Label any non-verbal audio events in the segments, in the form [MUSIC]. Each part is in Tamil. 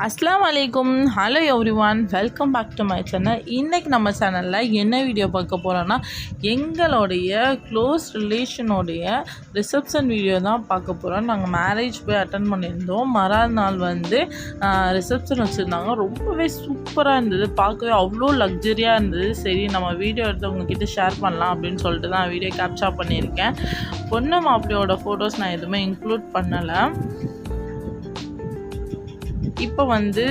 அஸ்லாம் வலைக்கும் hello everyone welcome back to my channel இன்றைக்கி நம்ம சேனலில் என்ன வீடியோ பார்க்க போகிறோன்னா எங்களுடைய க்ளோஸ் ரிலேஷனுடைய ரிசப்ஷன் வீடியோ தான் பார்க்க போகிறோம் நாங்கள் மேரேஜ் போய் அட்டன் பண்ணியிருந்தோம். மறாத நாள் வந்து ரிசப்ஷன் வச்சுருந்தாங்க. ரொம்பவே சூப்பராக இருந்தது. பார்க்கவே அவ்வளோ லக்ஸரியாக இருந்தது. சரி நம்ம வீடியோ எடுத்து உங்ககிட்ட ஷேர் பண்ணலாம் அப்படின்னு சொல்லிட்டு தான் வீடியோ கேப்சர் பண்ணியிருக்கேன். பொண்ணு மாப்பிள்ளையோட ஃபோட்டோஸ் நான் எதுவுமே இன்க்ளூட் பண்ணலை. இப்போ வந்து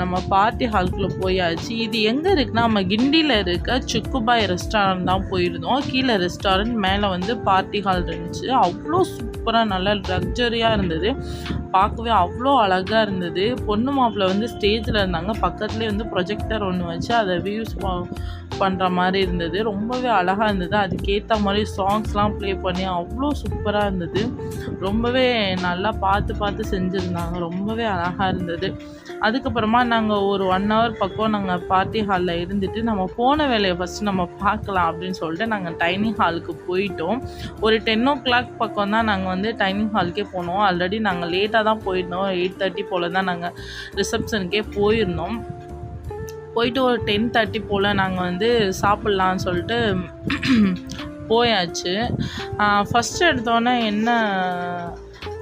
நம்ம பார்ட்டி ஹால்குள்ளே போயாச்சு. இது எங்கே இருக்குன்னா நம்ம கிண்டியில் இருக்க சுக்குபாய் ரெஸ்டாரண்ட் தான் போயிருந்தோம். கீழே ரெஸ்டாரண்ட் மேலே வந்து பார்ட்டி ஹால் இருந்துச்சு. அவ்வளோ சூப்பராக நல்லா லக்ஸரியாக இருந்தது. பார்க்கவே அவ்வளோ அழகாக இருந்தது. பொண்ணு மாப்பிள்ளை வந்து ஸ்டேஜில் இருந்தாங்க. பக்கத்துலேயே வந்து ப்ரொஜெக்டர் ஒன்று வச்சு அதை வியூஸ் பண்ணுற மாதிரி இருந்தது. ரொம்பவே அழகாக இருந்தது. அதுக்கேற்ற மாதிரி சாங்ஸ்லாம் ப்ளே பண்ணி அவ்வளோ சூப்பராக இருந்தது. ரொம்பவே நல்லா பார்த்து பார்த்து செஞ்சுருந்தாங்க. ரொம்பவே அழகாக இருந்தது. அதுக்கப்புறமா நாங்கள் ஒரு ஒன் ஹவர் பக்கம் நாங்கள் பார்ட்டி ஹாலில் இருந்துட்டு நம்ம போன வேலையை ஃபஸ்ட்டு நம்ம பார்க்கலாம் அப்படின்னு சொல்லிட்டு நாங்கள் டைனிங் ஹாலுக்கு போயிட்டோம். ஒரு டென் ஓ கிளாக் பக்கம் தான் நாங்கள் வந்து டைனிங் ஹாலுக்கே போனோம் ஆல்ரெடி நாங்கள் லேட்டாக தான் போயிருந்தோம். எயிட் தேர்ட்டி போல் தான் நாங்கள் ரிசப்ஷனுக்கே போயிருந்தோம். போயிட்டு ஒரு டென் தேர்ட்டி போல் நாங்கள் வந்து சாப்பிட்லான்னு சொல்லிட்டு [CLEARS THROAT] போயாச்சு. ஃபஸ்ட்டு எடுத்தோன்னே என்ன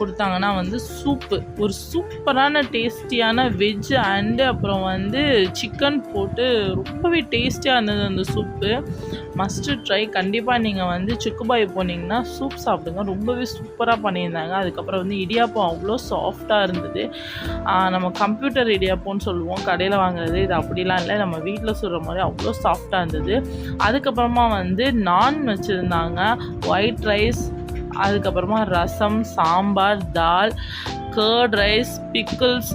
கொடுத்தாங்கன்னா வந்து சூப்பு. ஒரு சூப்பரான டேஸ்டியான வெஜ் அண்டு அப்புறம் வந்து சிக்கன் போட்டு ரொம்பவே டேஸ்டியாக இருந்தது அந்த சூப்பு. மஸ்ட்டு ட்ரை கண்டிப்பாக நீங்கள் வந்து சிக்குபாய் போனீங்கன்னா சூப் சாப்பிடுங்க. ரொம்பவே சூப்பராக பண்ணியிருந்தாங்க. அதுக்கப்புறம் வந்து இடியாப்பம் அவ்வளோ சாஃப்டாக இருந்தது. நம்ம கம்ப்யூட்டர் இடியாப்பம்னு சொல்லுவோம். கடையில் வாங்குறது இது அப்படிலாம் இல்லை. நம்ம வீட்டில் சொல்கிற மாதிரி அவ்வளோ சாஃப்டாக இருந்தது. அதுக்கப்புறமா வந்து நான் வச்சுருந்தாங்க ஒயிட் ரைஸ் அதுக்கப்புறமா rasam sambar dal curd rice pickles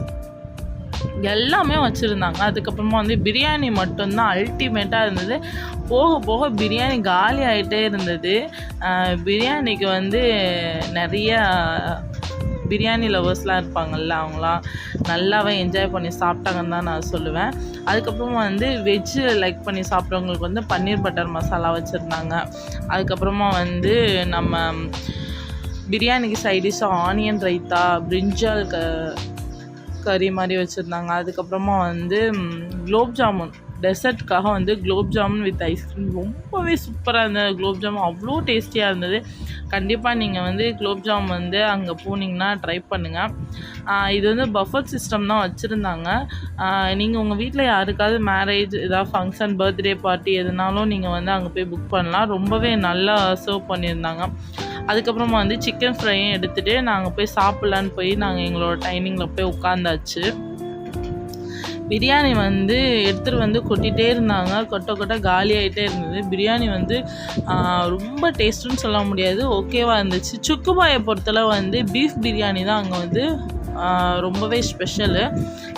எல்லாமே வச்சுருந்தாங்க. அதுக்கப்புறமா வந்து பிரியாணி மட்டும்தான் அல்டிமேட்டாக இருந்தது. போக போக பிரியாணி காலி ஆகிட்டே இருந்தது. பிரியாணிக்கு வந்து நிறையா பிரியாணி லவர்ஸ்லாம் இருப்பாங்கள்ல அவங்களாம் நல்லாவே என்ஜாய் பண்ணி சாப்பிட்டாங்கன்னு தான் நான் சொல்லுவேன். அதுக்கப்புறமா வந்து வெஜ்ஜு லைக் பண்ணி சாப்பிட்றவங்களுக்கு வந்து பன்னீர் பட்டர் மசாலா வச்சுருந்தாங்க. அதுக்கப்புறமா வந்து நம்ம பிரியாணிக்கு சைடிஷாக ஆனியன் ரைத்தா பிரிஞ்சால் க கறி மாதிரி வச்சுருந்தாங்க. அதுக்கப்புறமா வந்து குலோப் ஜாமுன். டெசர்ட்காக வந்து குலோப் ஜாமுன் வித் ஐஸ்கிரீம் ரொம்பவே சூப்பராக இருந்தது. குலோப் ஜாமுன் அவ்வளோ டேஸ்டியாக இருந்தது. கண்டிப்பாக நீங்கள் வந்து குலோப் ஜாம் வந்து அங்கே போனீங்கன்னா ட்ரை பண்ணுங்கள் இது வந்து பஃபர் சிஸ்டம் தான் வச்சுருந்தாங்க. நீங்கள் உங்கள் வீட்டில் யாருக்காவது மேரேஜ் ஏதாவது ஃபங்க்ஷன் பர்த்டே பார்ட்டி எதுனாலும் நீங்கள் வந்து அங்கே போய் புக் பண்ணலாம். ரொம்பவே நல்லா சர்வ் பண்ணியிருந்தாங்க. அதுக்கப்புறமா வந்து சிக்கன் ஃப்ரையும் எடுத்துகிட்டு நாங்கள் போய் சாப்பிட்லான்னு போய் நாங்கள் எங்களோட டைமிங்கில் போய் உட்காந்தாச்சு பிரியாணி வந்து எடுத்துகிட்டு வந்து கொட்டிகிட்டே இருந்தாங்க. கொட்ட கொட்ட காலி ஆகிட்டே இருந்தது. பிரியாணி வந்து ரொம்ப டேஸ்ட்டுன்னு சொல்ல முடியாது. ஓகேவாக இருந்துச்சு. சுக்குபாயை பொறுத்தளவு வந்து பீஃப் பிரியாணி தான் அங்கே வந்து ரொம்பவே ஸ்பெஷலு.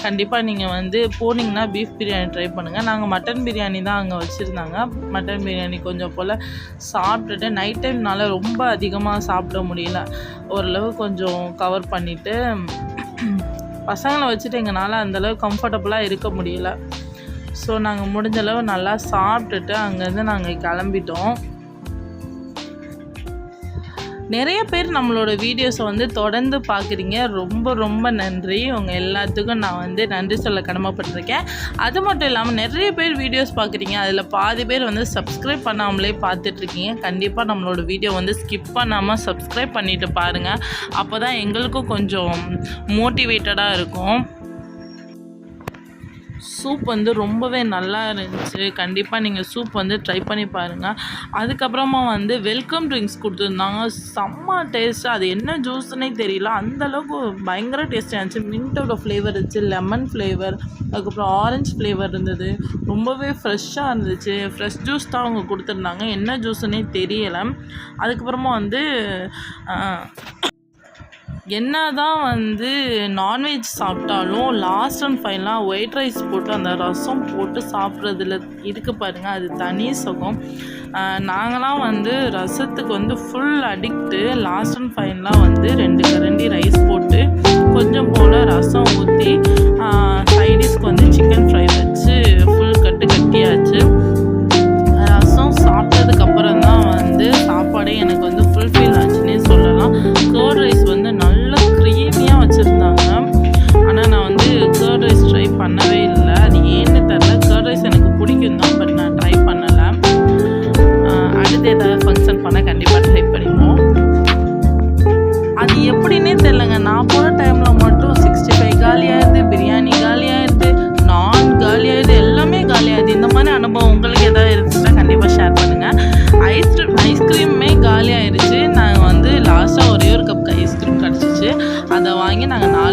கண்டிப்பாக நீங்கள் வந்து போனீங்கன்னா பீஃப் பிரியாணி ட்ரை பண்ணுங்கள் நாங்கள் மட்டன் பிரியாணி தான் அங்கே வச்சுருந்தாங்க. மட்டன் பிரியாணி கொஞ்சம் போல் சாப்பிட்டுட்டு நைட் டைம்னால ரொம்ப அதிகமாக சாப்பிட முடியல. ஓரளவு கொஞ்சம் கவர் பண்ணிவிட்டு பசங்களை வச்சுட்டு எங்களால் அந்தளவு கம்ஃபர்டபுளாக இருக்க முடியல. ஸோ நாங்கள் முடிஞ்சளவு நல்லா சாப்பிட்டுட்டு அங்கேருந்து நாங்கள் கிளம்பிட்டோம். நிறைய பேர் நம்மளோட வீடியோஸை வந்து தொடர்ந்து பார்க்குறீங்க. ரொம்ப ரொம்ப நன்றி. உங்கள் எல்லாத்துக்கும் நான் வந்து நன்றி சொல்ல கடமைப்பட்டிருக்கேன். அது மட்டும் இல்லாமல் நிறைய பேர் வீடியோஸ் பார்க்குறீங்க. அதில் பாதி பேர் வந்து சப்ஸ்கிரைப் பண்ணாமலே பார்த்துட்ருக்கீங்க. கண்டிப்பாக நம்மளோட வீடியோ வந்து ஸ்கிப் பண்ணாமல் சப்ஸ்கிரைப் பண்ணிவிட்டு பாருங்கள் அப்போ தான் எங்களுக்கும் கொஞ்சம் மோட்டிவேட்டடாக இருக்கும். சூப் வந்து ரொம்பவே நல்லா இருந்துச்சு. கண்டிப்பாக நீங்கள் சூப் வந்து ட்ரை பண்ணி பாருங்கள் அதுக்கப்புறமா வந்து வெல்கம் ட்ரிங்க்ஸ் கொடுத்துருந்தாங்க. செம்ம டேஸ்ட்டு அது என்ன ஜூஸ்னே தெரியல. அந்தளவுக்கு பயங்கர டேஸ்ட்டாக இருந்துச்சு. மின்ட்டோட ஃப்ளேவர் இருந்துச்சு. லெமன் ஃப்ளேவர் அதுக்கப்புறம் ஆரஞ்சு ஃப்ளேவர் இருந்தது. ரொம்பவே ஃப்ரெஷ்ஷாக இருந்துச்சு. ஃப்ரெஷ் ஜூஸ் தான் அவங்க கொடுத்துருந்தாங்க. என்ன ஜூஸ்னே தெரியலை. அதுக்கப்புறமா வந்து என்ன தான் வந்து நான்வெஜ் சாப்பிட்டாலும் லாஸ்ட் அண்ட் ஃபைனலாக ஒயிட் ரைஸ் போட்டு அந்த ரசம் போட்டு சாப்பிட்றதுல இருக்கு பாருங்கள் அது தனி சுகம். நாங்களாம் வந்து ரசத்துக்கு வந்து ஃபுல் அடிக்ட்டு லாஸ்ட் அண்ட் ஃபைனலாக வந்து ரெண்டு கரண்டி ரைஸ் போட்டு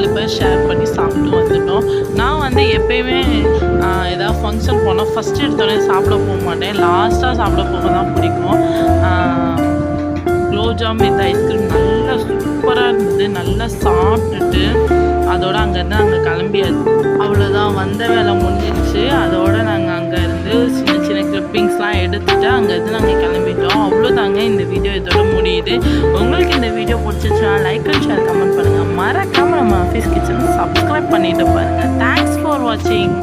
நாலு பேர் ஷேர் பண்ணி சாப்பிட்டு வந்துட்டோம். நான் வந்து எப்பயுமே ஏதாவது ஃபங்க்ஷன் போனால் ஃபஸ்ட்டு எடுத்தோடனே சாப்பிட போக மாட்டேன். லாஸ்ட்டாக சாப்பிட போக தான் பிடிக்கும். குலோப்ஜாம் வித் ஐஸ்கிரீம் நல்லா சூப்பராக இருந்தது. நல்லா சாப்பிட்டுட்டு அதோடு அங்கேருந்து அங்கே கிளம்பியாது அவ்வளோதான் வந்த வேலை முடிஞ்சிருச்சு. அதோடு நாங்கள் அங்கேருந்து சின்ன சின்ன கிளிப்பிங்ஸ்லாம் எடுத்துகிட்டு அங்கேருந்து நாங்கள் கிளம்பிட்டோம். அவ்வளோதாங்க இந்த வீடியோ இதோட முடியுது. உங்களுக்கு இந்த வீடியோ பிடிச்சிச்சுன்னா லைக் அண்ட் ஷேர் கமெண்ட் பண்ணுங்கள் மறக்காமல் நம்ம ஆஃபீஸ் கிச்சன் சப்ஸ்கிரைப் பண்ணிட்டு பாருங்கள் தேங்க்ஸ் ஃபார் வாட்சிங்